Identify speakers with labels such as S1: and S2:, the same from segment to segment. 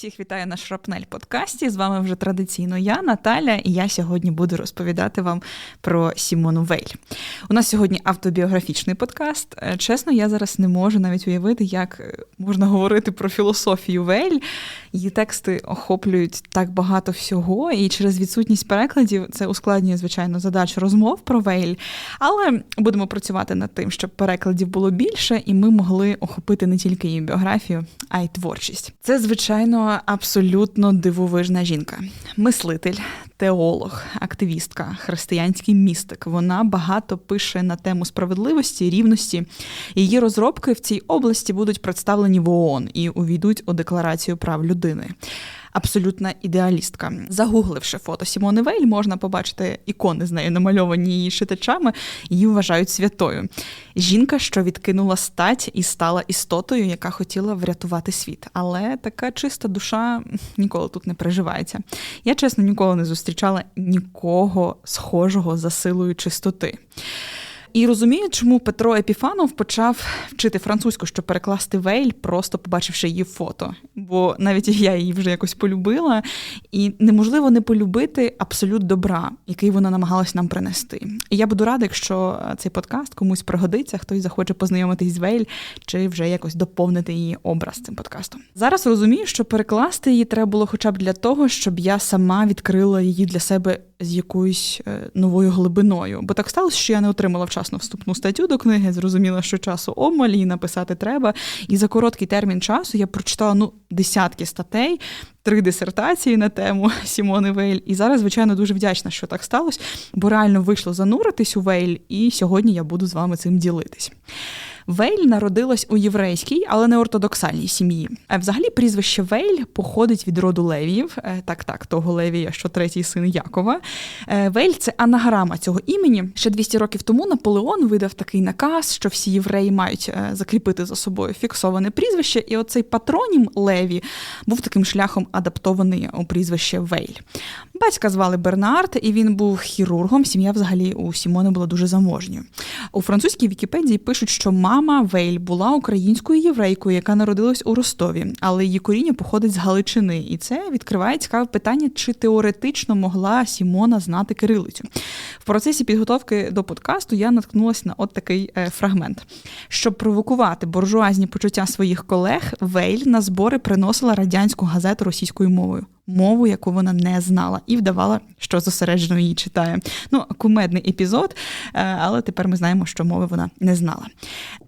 S1: Всіх вітаю на Шрапнель подкасті. З вами вже традиційно я, Наталя, і я сьогодні буду розповідати вам про Сімону Вейль. У нас сьогодні автобіографічний подкаст. Е, чесно, я зараз не можу навіть уявити, як е, можна говорити про філософію Вейль. Її тексти охоплюють так багато всього, і через відсутність перекладів це ускладнює, звичайно, задачу розмов про Вейль. Але будемо працювати над тим, щоб перекладів було більше, і ми могли охопити не тільки її біографію, а й творчість. Це звичайно, абсолютно дивовижна жінка, мислитель, теолог, активістка, християнський містик. Вона багато пише на тему справедливості, рівності. Її розробки в цій області будуть представлені в ООН і увійдуть у декларацію прав людини абсолютна ідеалістка. Загугливши фото Сімони Вейль, можна побачити ікони з нею, намальовані її читачами, її вважають святою. Жінка, що відкинула стать і стала істотою, яка хотіла врятувати світ. Але така чиста душа ніколи тут не переживається. Я чесно ніколи не зустрічала нікого схожого за силою чистоти. І розумію, чому Петро Епіфанов почав вчити французьку, щоб перекласти Вейль, просто побачивши її фото. Бо навіть я її вже якось полюбила, і неможливо не полюбити абсолют добра, який вона намагалась нам принести. І я буду рада, якщо цей подкаст комусь пригодиться, хтось захоче познайомитись з Вейль чи вже якось доповнити її образ цим подкастом. Зараз розумію, що перекласти її треба було, хоча б для того, щоб я сама відкрила її для себе з якоюсь е, новою глибиною. Бо так сталося, що я не отримала вчасно вступну статтю до книги, зрозуміла, що часу обмаль, її написати треба. І за короткий термін часу я прочитала ну, десятки статей, три дисертації на тему Сімони Вейль. І зараз, звичайно, дуже вдячна, що так сталося, бо реально вийшло зануритись у Вейль, і сьогодні я буду з вами цим ділитись. Вейль народилась у єврейській, але не ортодоксальній сім'ї. А взагалі прізвище Вейль походить від роду Левіїв, е, так, так, того Левія, що третій син Якова. Е, Вейль це анаграма цього імені. Ще 200 років тому Наполеон видав такий наказ, що всі євреї мають е, закріпити за собою фіксоване прізвище. І оцей патронім Леві був таким шляхом адаптований у прізвище Вейль. Батька звали Бернард, і він був хірургом. Сім'я взагалі у Сімони була дуже заможньою. У французькій Вікіпедії пишуть, що мама Вейль була українською єврейкою, яка народилась у Ростові, але її коріння походить з Галичини. І це відкриває цікаве питання, чи теоретично могла Сімона знати кирилицю. В процесі підготовки до подкасту я наткнулася на от такий е, фрагмент. Щоб провокувати буржуазні почуття своїх колег, Вейль на збори приносила радянську газету російською мовою мову, яку вона не знала, і вдавала, що зосереджено її читає. Ну, кумедний епізод, е, але тепер ми знаємо, що мови вона не знала.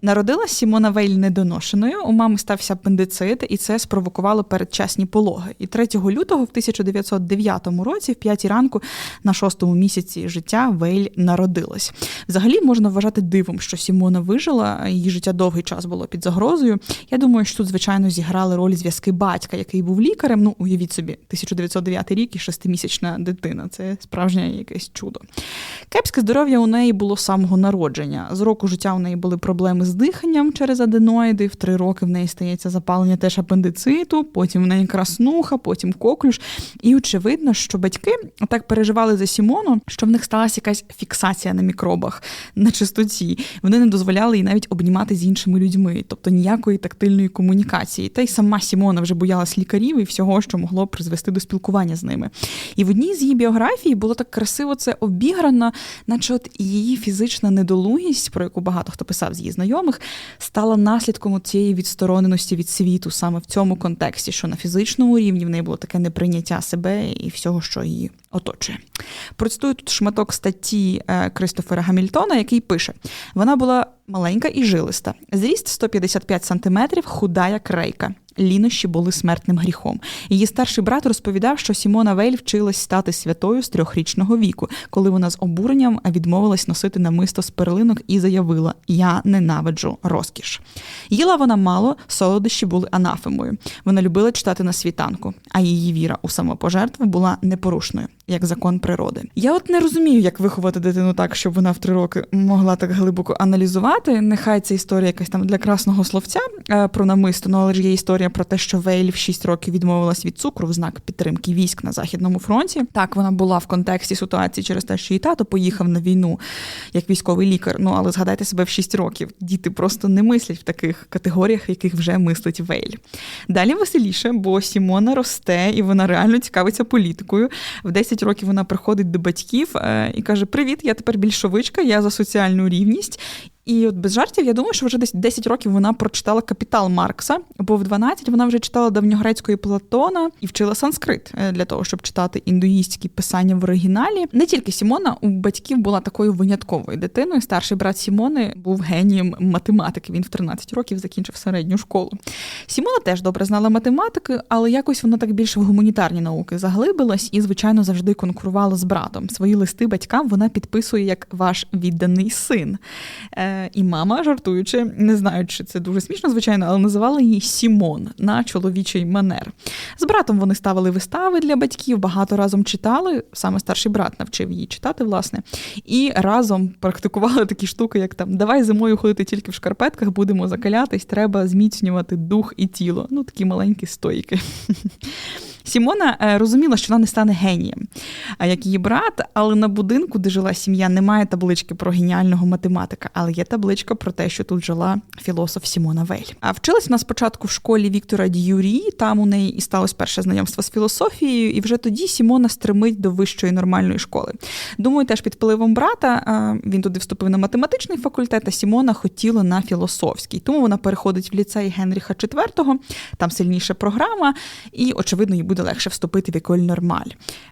S1: Народилась Сімона Вейль недоношеною. У мами стався апендицит, і це спровокувало передчасні пологи. І 3 лютого в 1909 році, в 5 ранку, на шостому місяці життя Вейль народилась. Взагалі можна вважати дивом, що Сімона вижила, її життя довгий час було під загрозою. Я думаю, що тут, звичайно, зіграли роль зв'язки батька, який був лікарем. Ну, уявіть собі, 1909 рік і шестимісячна дитина. Це справжнє якесь чудо. Кепське здоров'я у неї було з самого народження. З року життя у неї були проблеми з диханням через аденоїди. В три роки в неї стається запалення теж апендициту, потім в неї краснуха, потім коклюш. І очевидно, що батьки так переживали за Сімону, що в них сталася якась фіксація на мікробах, на чистоті. Вони не дозволяли їй навіть обнімати з іншими людьми, тобто ніякої тактильної комунікації. Та й сама Сімона вже боялась лікарів і всього, що могло призвести призвести до спілкування з ними. І в одній з її біографій було так красиво це обіграно, наче от її фізична недолугість, про яку багато хто писав з її знайомих, стала наслідком цієї відстороненості від світу саме в цьому контексті, що на фізичному рівні в неї було таке неприйняття себе і всього, що її оточує. Процитую тут шматок статті е, Кристофера Гамільтона, який пише: вона була маленька і жилиста, зріст 155 сантиметрів, худа як рейка лінощі були смертним гріхом. Її старший брат розповідав, що Сімона Вейль вчилась стати святою з трьохрічного віку, коли вона з обуренням відмовилась носити намисто з перлинок і заявила: Я ненавиджу розкіш. Їла вона мало, солодощі були анафемою. Вона любила читати на світанку, а її віра у самопожертву була непорушною. Як закон природи. Я от не розумію, як виховати дитину так, щоб вона в три роки могла так глибоко аналізувати. Нехай це історія якась там для красного словця е, про намисто, ну але ж є історія про те, що Вейль в 6 років відмовилась від цукру в знак підтримки військ на західному фронті. Так вона була в контексті ситуації через те, що її тато поїхав на війну як військовий лікар. Ну але згадайте себе в 6 років. Діти просто не мислять в таких категоріях, яких вже мислить Вейль. Далі веселіше, бо Сімона росте і вона реально цікавиться політикою. В 10 років вона приходить до батьків е, і каже: Привіт, я тепер більшовичка, я за соціальну рівність. І от без жартів, я думаю, що вже десь 10 років вона прочитала капітал Маркса, бо в 12 вона вже читала давньогрецької Платона і вчила санскрит е, для того, щоб читати індуїстські писання в оригіналі. Не тільки Сімона у батьків була такою винятковою дитиною. Старший брат Сімони був генієм математики. Він в 13 років закінчив середню школу. Сімона теж добре знала математики, але якось вона так більше в гуманітарні науки заглибилась і, звичайно, завжди конкурувала з братом. Свої листи батькам вона підписує як ваш відданий син. І мама, жартуючи, не знаю, чи це дуже смішно, звичайно, але називала її Сімон на чоловічий манер. З братом вони ставили вистави для батьків, багато разом читали. Саме старший брат навчив її читати, власне, і разом практикували такі штуки, як там Давай зимою ходити тільки в шкарпетках, будемо закалятись, треба зміцнювати дух і тіло. Ну, такі маленькі стойки. Сімона е, розуміла, що вона не стане генієм, як її брат, але на будинку, де жила сім'я, немає таблички про геніального математика, але є табличка про те, що тут жила філософ Сімона Вель. А вчилась вона спочатку в школі Віктора Д'Юрі, там у неї і сталося перше знайомство з філософією, і вже тоді Сімона стримить до вищої нормальної школи. Думаю, теж під впливом брата він туди вступив на математичний факультет, а Сімона хотіла на філософський. Тому вона переходить в ліцей Генріха IV, там сильніша програма, і, очевидно, їй буде легше вступити в еколь нормаль.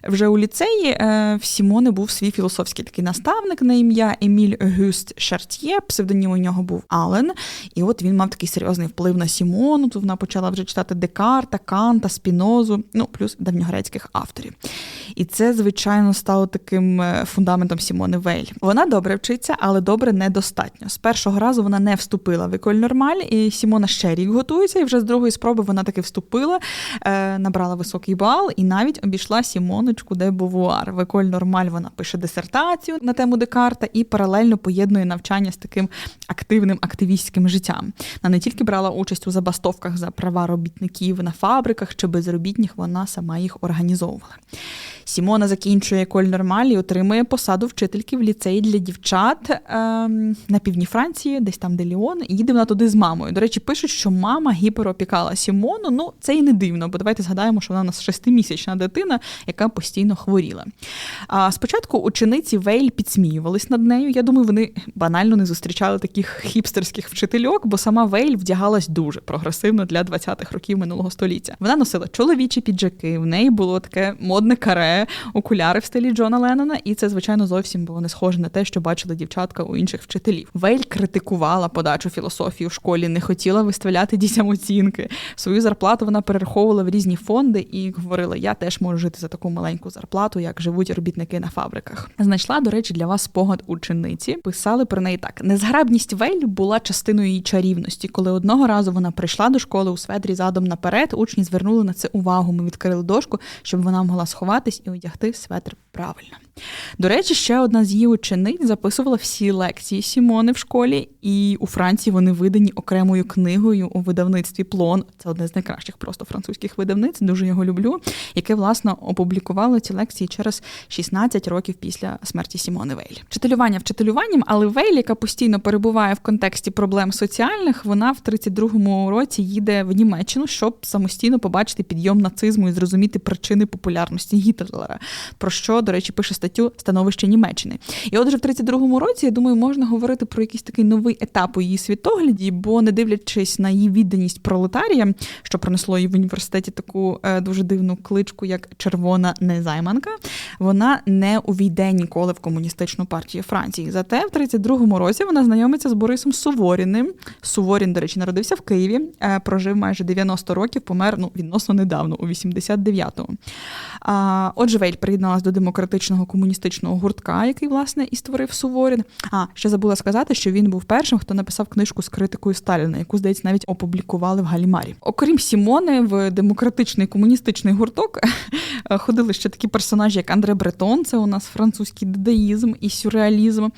S1: Вже у ліцеї е, в Сімони був свій філософський такий наставник на ім'я Еміль Гюст Шартьє, псевдонім у нього був Ален. І от він мав такий серйозний вплив на Сімону. Тут вона почала вже читати Декарта, Канта, Спінозу, ну плюс давньогрецьких авторів. І це, звичайно, стало таким е, фундаментом Сімони Вейль. Вона добре вчиться, але добре недостатньо. З першого разу вона не вступила в еколь нормаль, і Сімона ще рік готується, і вже з другої спроби вона таки вступила, е, набрала високий високий бал і навіть обійшла Сімоночку де Бувуар. В Еколь Нормаль вона пише дисертацію на тему Декарта і паралельно поєднує навчання з таким активним активістським життям. Вона не тільки брала участь у забастовках за права робітників на фабриках чи безробітних, вона сама їх організовувала. Сімона закінчує Коль Нормаль і отримує посаду вчительки в ліцеї для дівчат ем, на півдні Франції, десь там, де Ліон, і їде вона туди з мамою. До речі, пишуть, що мама гіперопікала Сімону. Ну, це і не дивно, бо давайте згадаємо, що вона у нас шестимісячна дитина, яка постійно хворіла. А спочатку учениці Вейль підсміювались над нею. Я думаю, вони банально не зустрічали таких хіпстерських вчительок, бо сама Вейль вдягалась дуже прогресивно для 20-х років минулого століття. Вона носила чоловічі піджаки, в неї було таке модне каре окуляри в стилі Джона Леннона, і це, звичайно, зовсім було не схоже на те, що бачили дівчатка у інших вчителів. Вейль критикувала подачу філософії в школі, не хотіла виставляти дітям оцінки. Свою зарплату вона перераховувала в різні фонди і говорила: Я теж можу жити за таку маленьку зарплату, як живуть робітники на фабриках. Знайшла, до речі, для вас спогад учениці. Писали про неї так: незграбність Вейль була частиною її чарівності. Коли одного разу вона прийшла до школи у сведрі задом наперед, учні звернули на це увагу. Ми відкрили дошку, щоб вона могла сховатись і одягти светр правильно. До речі, ще одна з її учениць записувала всі лекції Сімони в школі, і у Франції вони видані окремою книгою у видавництві Плон. Це одне з найкращих просто французьких видавниць, дуже його люблю, яке, власне, опублікувало ці лекції через 16 років після смерті Сімони Вейль. Вчителювання вчителюванням, але Вейль, яка постійно перебуває в контексті проблем соціальних, вона в 32-му році їде в Німеччину, щоб самостійно побачити підйом нацизму і зрозуміти причини популярності Гітлера, про що, до речі, пише статтю становище Німеччини. І отже, в 32-му році, я думаю, можна говорити про якийсь такий новий етап у її світогляді, бо не дивлячись на її відданість пролетарія, що принесло їй в університеті таку е, дуже дивну кличку, як червона незайманка, вона не увійде ніколи в комуністичну партію Франції. Зате в 32-му році вона знайомиться з Борисом Суворіним. Суворін, до речі, народився в Києві, е, прожив майже 90 років, помер ну відносно недавно, у 89-му. Отже, Вейль приєдналась до демократичного комуністичного гуртка, який, власне, і створив Суворін. А ще забула сказати, що він був першим, хто написав книжку з критикою Сталіна, яку, здається, навіть опублікували в Галімарі. Окрім Сімони, в демократичний комуністичний гурток Е, ходили ще такі персонажі, як Андре Бретон, це у нас французький дадаїзм і сюрреалізм,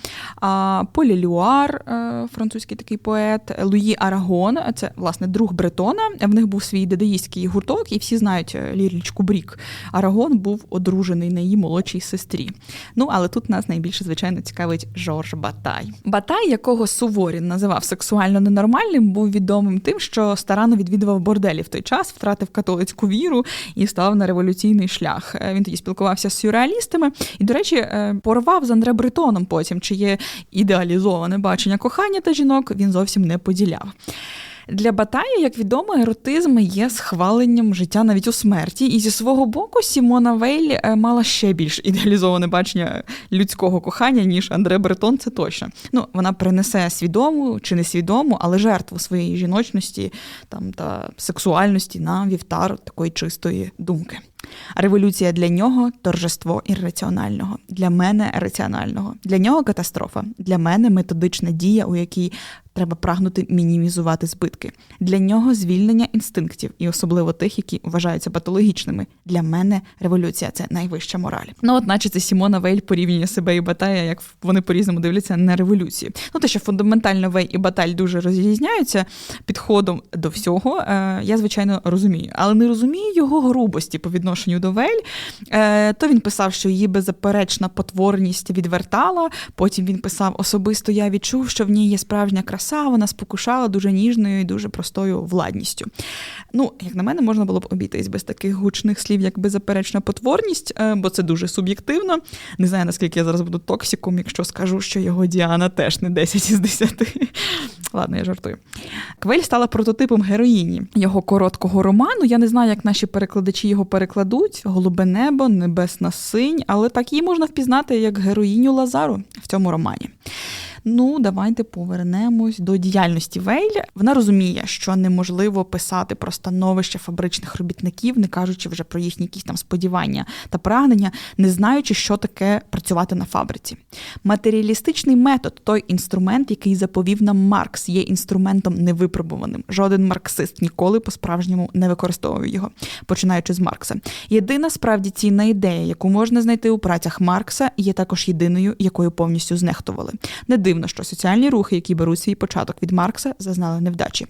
S1: Полі Люар, е, французький такий поет, Луї Арагон, це власне друг Бретона. В них був свій дадаїстський гурток, і всі знають е, лірічку Брік. Арагон був одружений на її молодшій сестрі. Ну, але тут нас найбільше, звичайно, цікавить Жорж Батай. Батай, якого Суворін називав сексуально ненормальним, був відомим тим, що старанно відвідував борделі в той час, втратив католицьку віру і став на революційний шлях. Е, він тоді спілкувався з сюрреалістами і, до речі, е, порвав з Андре Бретоном потім, чиє ідеалізоване бачення кохання та жінок він зовсім не поділяв. Для Батая, як відомо, еротизм є схваленням життя навіть у смерті. І зі свого боку Сімона Вейль е, мала ще більш ідеалізоване бачення людського кохання, ніж Андре Бретон. Це точно. Ну, вона принесе свідому чи несвідому, але жертву своєї жіночності там та сексуальності на вівтар такої чистої думки. Революція для нього торжество ірраціонального, для мене раціонального, для нього катастрофа, для мене методична дія, у якій треба прагнути мінімізувати збитки. Для нього звільнення інстинктів, і особливо тих, які вважаються патологічними. Для мене революція це найвища мораль. Ну, от, наче це Сімона Вейль порівнює себе і Батая, як вони по-різному дивляться на революцію. Ну, те, що фундаментально Вей і Баталь дуже розрізняються підходом до всього, е, я звичайно розумію, але не розумію його грубості по відношенню до Вель. Е, то він писав, що її беззаперечна потворність відвертала. Потім він писав: особисто я відчув, що в ній є справжня краса, вона спокушала дуже ніжною і дуже простою владністю. Ну, як на мене, можна було б обійтись без таких гучних слів, як беззаперечна потворність, е, бо це дуже суб'єктивно. Не знаю, наскільки я зараз буду токсиком, якщо скажу, що його Діана теж не 10 із 10. Ладно, я жартую. Квель стала прототипом героїні його короткого роману. Я не знаю, як наші перекладачі його перекладуть: Голубе небо, небесна синь, але так її можна впізнати як героїню Лазару в цьому романі. Ну, давайте повернемось до діяльності Вейль. Вона розуміє, що неможливо писати про становище фабричних робітників, не кажучи вже про їхні якісь там сподівання та прагнення, не знаючи, що таке працювати на фабриці. Матеріалістичний метод той інструмент, який заповів нам Маркс, є інструментом невипробуваним. Жоден марксист ніколи по-справжньому не використовував його, починаючи з Маркса. Єдина справді цінна ідея, яку можна знайти у працях Маркса, є також єдиною, якою повністю знехтували. Не дивно, що соціальні рухи, які беруть свій початок від Маркса, зазнали невдачі.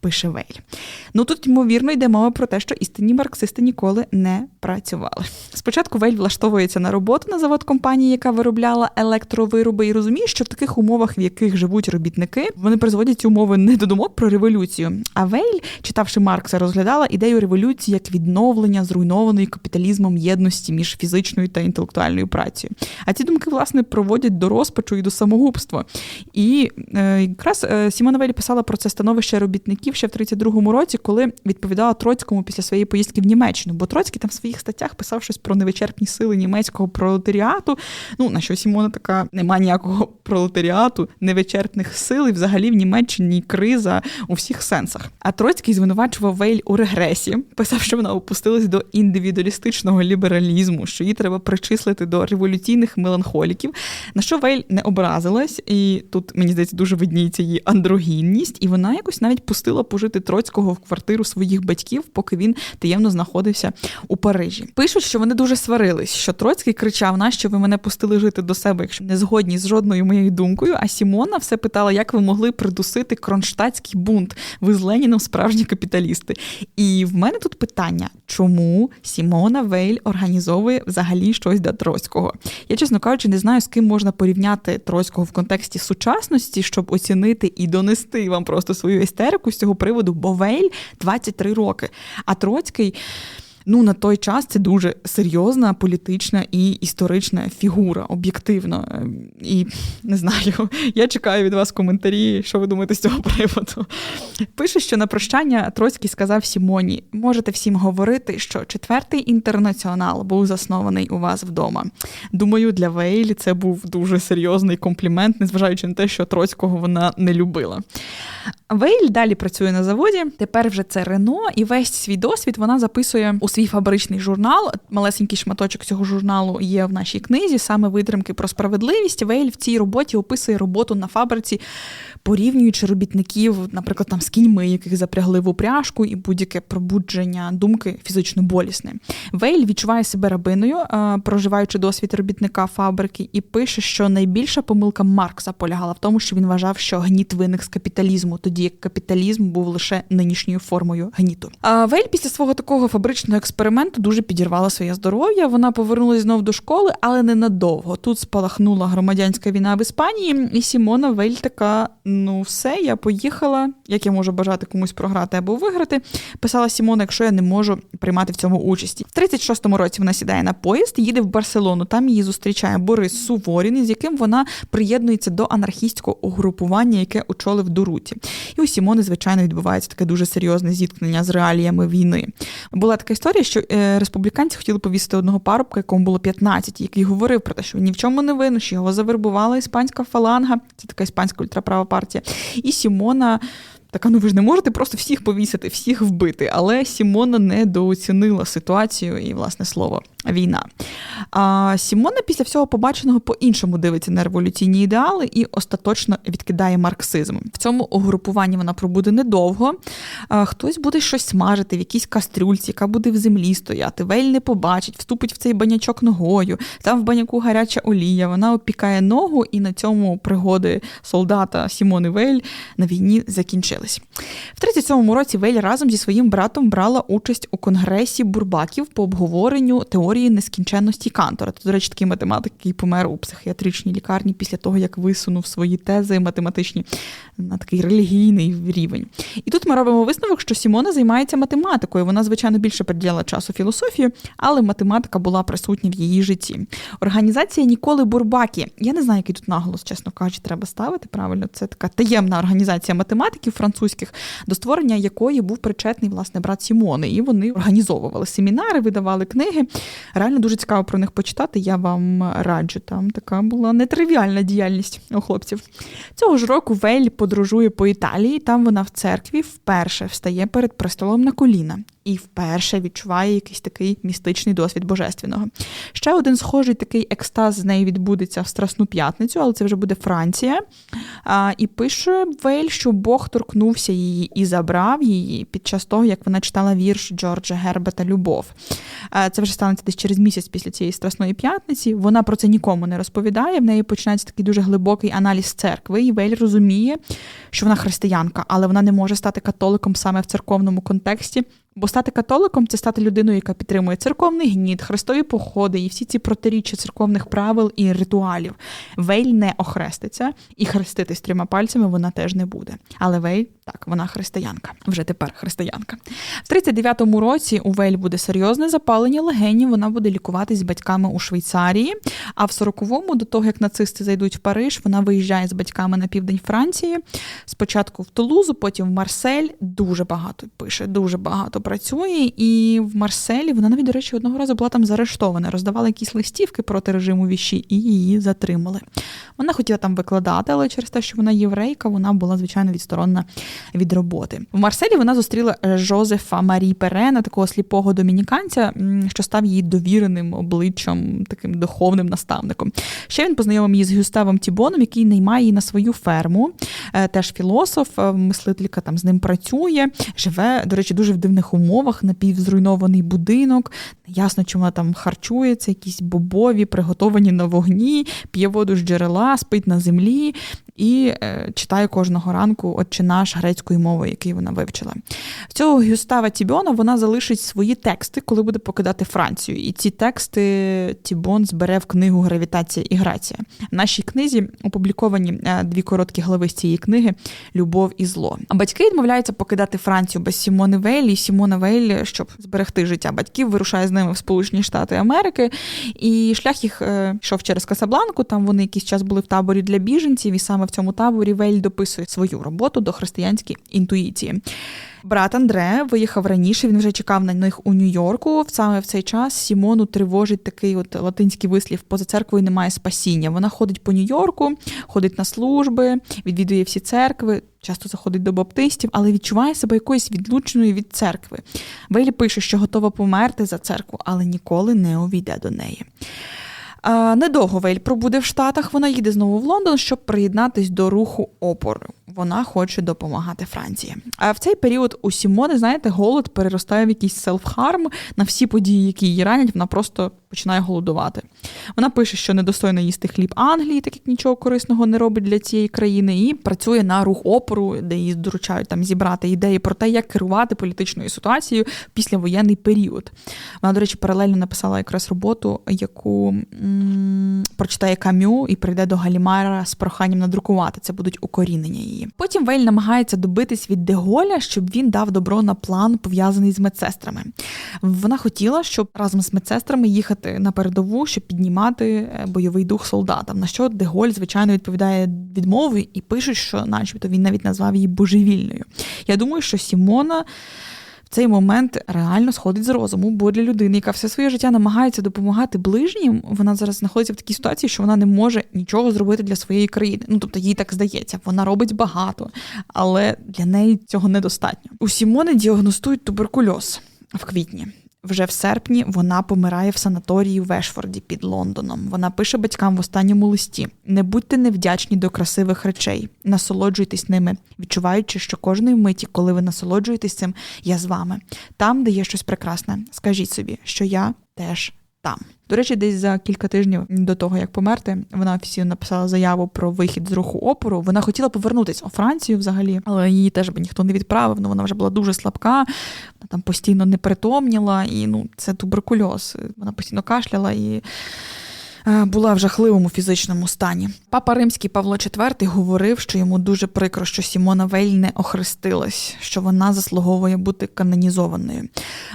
S1: Пише Вейль. Ну тут, ймовірно, йде мова про те, що істинні марксисти ніколи не працювали. Спочатку Вейль влаштовується на роботу на завод компанії, яка виробляла електровироби, і розуміє, що в таких умовах, в яких живуть робітники, вони призводять умови не до думок про революцію. А Вейль, читавши Маркса, розглядала ідею революції як відновлення зруйнованої капіталізмом єдності між фізичною та інтелектуальною працею. А ці думки, власне, проводять до розпачу і до самогубства. І е, якраз е, Сімона Велі писала про це становище робітників ще в 32-му році, коли відповідала Троцькому після своєї поїздки в Німеччину. Бо Троцький там в своїх статтях писав щось про невичерпні сили німецького пролетаріату. Ну на що Сімона така нема ніякого пролетаріату, невичерпних сил, і взагалі в Німеччині криза у всіх сенсах. А Троцький звинувачував Вейль у регресі, писав, що вона опустилась до індивідуалістичного лібералізму, що її треба причислити до революційних меланхоліків. На що Вейль не образилась, і тут мені здається дуже видніється її андрогінність, і вона якось навіть пустила пожити Троцького в квартиру своїх батьків, поки він таємно знаходився у Парижі. Пишуть, що вони дуже сварились, що Троцький кричав: нащо ви мене пустили жити до себе, якщо не згодні з жодною моєю думкою. А Сімона все питала, як ви могли придусити кронштадтський бунт. Ви з Леніном справжні капіталісти. І в мене тут питання, чому Сімона Вейль організовує взагалі щось для Троцького? Я, чесно кажучи, не знаю, з ким можна порівняти Троцького в контексті сучасності, щоб оцінити і донести вам просто свою істерику з цього приводу, бо Вейль 23 роки. А Троцький ну на той час це дуже серйозна політична і історична фігура, об'єктивно. І не знаю, я чекаю від вас коментарі, що ви думаєте з цього приводу. Пише, що на прощання Троцький сказав Сімоні: можете всім говорити, що четвертий інтернаціонал був заснований у вас вдома. Думаю, для Вейлі це був дуже серйозний комплімент, незважаючи на те, що Троцького вона не любила. Вейль далі працює на заводі. Тепер вже це Рено, і весь свій досвід вона записує у свій фабричний журнал. Малесенький шматочок цього журналу є в нашій книзі. Саме витримки про справедливість. Вейль в цій роботі описує роботу на фабриці, порівнюючи робітників, наприклад, там з кіньми, яких запрягли в упряжку, і будь-яке пробудження думки фізично болісне. Вейль відчуває себе рабиною, проживаючи досвід робітника фабрики, і пише, що найбільша помилка Маркса полягала в тому, що він вважав, що гніт виник з капіталізму, тоді як капіталізм був лише нинішньою формою гніту. А Вель після свого такого фабричного експерименту дуже підірвала своє здоров'я. Вона повернулася знов до школи, але ненадовго. Тут спалахнула громадянська війна в Іспанії, і Сімона Вель така: ну все, я поїхала. Як я можу бажати комусь програти або виграти? Писала Сімона, якщо я не можу приймати в цьому участі. В 36-му році вона сідає на поїзд, їде в Барселону. Там її зустрічає Борис Суворін, з яким вона приєднується до анархістського угрупування, яке очолив Дуруті. І у Сімони, звичайно, відбувається таке дуже серйозне зіткнення з реаліями війни. Була така історія, що е, республіканці хотіли повісити одного парубка, якому було 15, який говорив про те, що він ні в чому не винен, що його завербувала іспанська фаланга, це така іспанська ультраправа партія. І Сімона. Така, ну ви ж не можете просто всіх повісити, всіх вбити. Але Сімона недооцінила ситуацію і, власне слово, війна. А Сімона після всього побаченого по-іншому дивиться на революційні ідеали і остаточно відкидає марксизм. В цьому угрупуванні вона пробуде недовго. Хтось буде щось смажити в якійсь кастрюльці, яка буде в землі стояти. Вель не побачить, вступить в цей банячок ногою. Там в баняку гаряча олія. Вона опікає ногу, і на цьому пригоди солдата Сімони Вель на війні закінчились. В 37-му році Вель разом зі своїм братом брала участь у конгресі бурбаків по обговоренню теорії нескінченності Кантора. Це, до речі, такий математик, який помер у психіатричній лікарні після того, як висунув свої тези математичні на такий релігійний рівень. І тут ми робимо висновок, що Сімона займається математикою. Вона, звичайно, більше приділяла часу філософію, але математика була присутня в її житті. Організація Ніколи Бурбакі. Я не знаю, який тут наголос, чесно кажучи, треба ставити правильно. Це така таємна організація математиків французьких, до створення якої був причетний власне брат Сімони. І вони організовували семінари, видавали книги. Реально дуже цікаво про них почитати. Я вам раджу. Там така була нетривіальна діяльність у хлопців. Цього ж року Вель подорожує по Італії. Там вона в церкві вперше встає перед престолом на коліна і вперше відчуває якийсь такий містичний досвід божественного. Ще один схожий такий екстаз з нею відбудеться в Страсну п'ятницю, але це вже буде Франція. А, І пише Вель, що Бог торкнувся її і забрав її під час того, як вона читала вірш Джорджа Гербета Любов. А, Це вже станеться десь через місяць після цієї Страсної п'ятниці. Вона про це нікому не розповідає. В неї починається такий дуже глибокий аналіз церкви. І Вель розуміє, що вона християнка, але вона не може стати католиком саме в церковному контексті. Бо стати католиком це стати людиною, яка підтримує церковний гніт, хрестові походи і всі ці протиріччя церковних правил і ритуалів. Вейль не охреститься, і хреститись трьома пальцями вона теж не буде. Але Вейль, так, вона християнка, вже тепер християнка. В 39-му році у Вейль буде серйозне запалення легенів. Вона буде лікуватись з батьками у Швейцарії. А в 40-му, до того як нацисти зайдуть в Париж, вона виїжджає з батьками на південь Франції. Спочатку в Тулузу, потім в Марсель. Дуже багато пише, дуже багато працює, і в Марселі вона навіть, до речі, одного разу була там заарештована, роздавала якісь листівки проти режиму віші і її затримали. Вона хотіла там викладати, але через те, що вона єврейка, вона була звичайно відсторонена від роботи. В Марселі вона зустріла е, Жозефа Марі Перена, такого сліпого домініканця, що став її довіреним обличчям, таким духовним наставником. Ще він познайомив її з Гюставом Тібоном, який наймає її на свою ферму. Е, теж філософ, е, мислителька там з ним працює, живе, до речі, дуже в дивних умовах, напівзруйнований будинок. Ясно, чому вона там харчується, якісь бобові, приготовані на вогні, п'є воду з джерела, спить на землі і е, читає кожного ранку Отче наш грецькою мовою, який вона вивчила. В цього Гюстава Тібіона вона залишить свої тексти, коли буде покидати Францію. І ці тексти Тібон збере в книгу Гравітація і грація. В нашій книзі опубліковані е, дві короткі глави з цієї книги Любов і зло. А батьки відмовляються покидати Францію без Сімони Вейль, і Сімона Вейль, щоб зберегти життя батьків, вирушає з ними в Сполучені Штати Америки. І шлях їх е, йшов через Касабланку. Там вони якийсь час були в таборі для біженців, і саме в цьому таборі Вейль дописує свою роботу до християнської інтуїції. Брат Андре виїхав раніше. Він вже чекав на них у Нью-Йорку. Саме в цей час Сімону тривожить такий от латинський вислів поза церквою немає спасіння. Вона ходить по Нью-Йорку, ходить на служби, відвідує всі церкви. Часто заходить до баптистів, але відчуває себе якоюсь відлученою від церкви. Вейлі пише, що готова померти за церкву, але ніколи не увійде до неї. Недовго Вейль пробуде в Штатах. Вона їде знову в Лондон, щоб приєднатись до руху опору. Вона хоче допомагати Франції. А в цей період у Сімони, знаєте, голод переростає в якийсь селф-харм на всі події, які її ранять. Вона просто починає голодувати. Вона пише, що недостойно їсти хліб Англії, так як нічого корисного не робить для цієї країни, і працює на рух опору, де її доручають там зібрати ідеї про те, як керувати політичною ситуацією в післявоєнний період. Вона, до речі, паралельно написала якраз роботу, яку м- прочитає Кам'ю і прийде до Галімара з проханням надрукувати. Це будуть укорінення її. Потім Вель намагається добитись від Деголя, щоб він дав добро на план пов'язаний з медсестрами. Вона хотіла, щоб разом з медсестрами їхати на передову, щоб піднімати е, бойовий дух солдатам. На що Деголь, звичайно, відповідає відмовою і пишуть, що, начебто, він навіть назвав її божевільною. Я думаю, що Сімона. В цей момент реально сходить з розуму, бо для людини, яка все своє життя намагається допомагати ближнім, вона зараз знаходиться в такій ситуації, що вона не може нічого зробити для своєї країни. Ну тобто їй так здається, вона робить багато, але для неї цього недостатньо. У Сімони діагностують туберкульоз в квітні. Вже в серпні вона помирає в санаторії в Ешфорді під Лондоном. Вона пише батькам в останньому листі: не будьте невдячні до красивих речей, насолоджуйтесь ними, відчуваючи, що кожної миті, коли ви насолоджуєтесь цим, я з вами. Там, де є щось прекрасне, скажіть собі, що я теж там. До речі, десь за кілька тижнів до того, як померти, вона офіційно написала заяву про вихід з руху опору. Вона хотіла повернутися у Францію взагалі, але її теж би ніхто не відправив. Ну вона вже була дуже слабка, вона там постійно не притомніла, і ну це туберкульоз. Вона постійно кашляла і. Е, була в жахливому фізичному стані. Папа Римський Павло IV говорив, що йому дуже прикро, що Сімона Вель не охрестилась, що вона заслуговує бути канонізованою.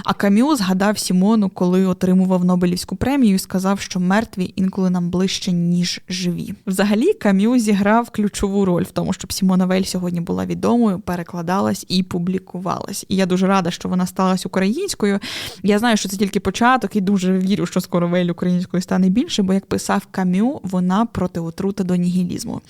S1: А Кам'ю згадав Сімону, коли отримував Нобелівську премію, і сказав, що мертві інколи нам ближче, ніж живі. Взагалі, Кам'ю зіграв ключову роль в тому, щоб Сімона Вель сьогодні була відомою, перекладалась і публікувалась. І я дуже рада, що вона сталася українською. Я знаю, що це тільки початок, і дуже вірю, що скоро Вель українською стане більше, бо як писав Кам'ю, вона проти отрута до нігілізму.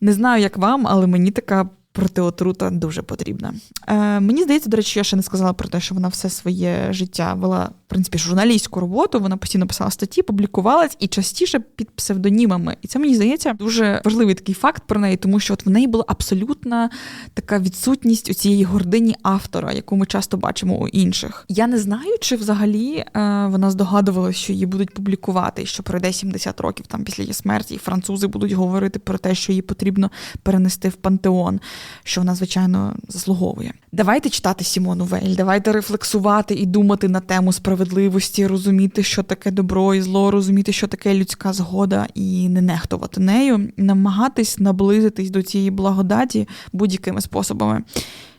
S1: Не знаю, як вам, але мені така протиотрута дуже потрібна. Е, Мені здається, до речі, я ще не сказала про те, що вона все своє життя вела в принципі журналістську роботу. Вона постійно писала статті, публікувалась і частіше під псевдонімами. І це мені здається дуже важливий такий факт про неї, тому що от в неї була абсолютна така відсутність у цієї гордині автора, яку ми часто бачимо у інших. Я не знаю, чи взагалі е, вона здогадувалася, що її будуть публікувати, що пройде 70 років там після її смерті, і французи будуть говорити про те, що її потрібно перенести в пантеон що вона, звичайно, заслуговує. Давайте читати Сімону Вель, давайте рефлексувати і думати на тему справедливості, розуміти, що таке добро і зло, розуміти, що таке людська згода, і не нехтувати нею, намагатись наблизитись до цієї благодаті будь-якими способами.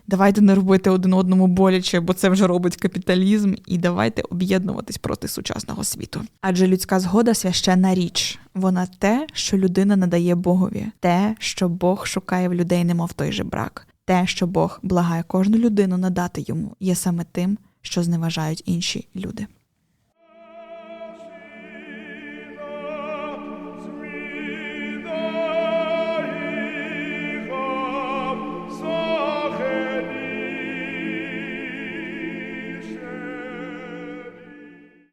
S1: Давайте не робити один одному боляче, бо це вже робить капіталізм, і давайте об'єднуватись проти сучасного світу. Адже людська згода священна річ. Вона те, що людина надає Богові, те, що Бог шукає в людей, немов той же брак, те, що Бог благає кожну людину надати йому, є саме тим, що зневажають інші люди.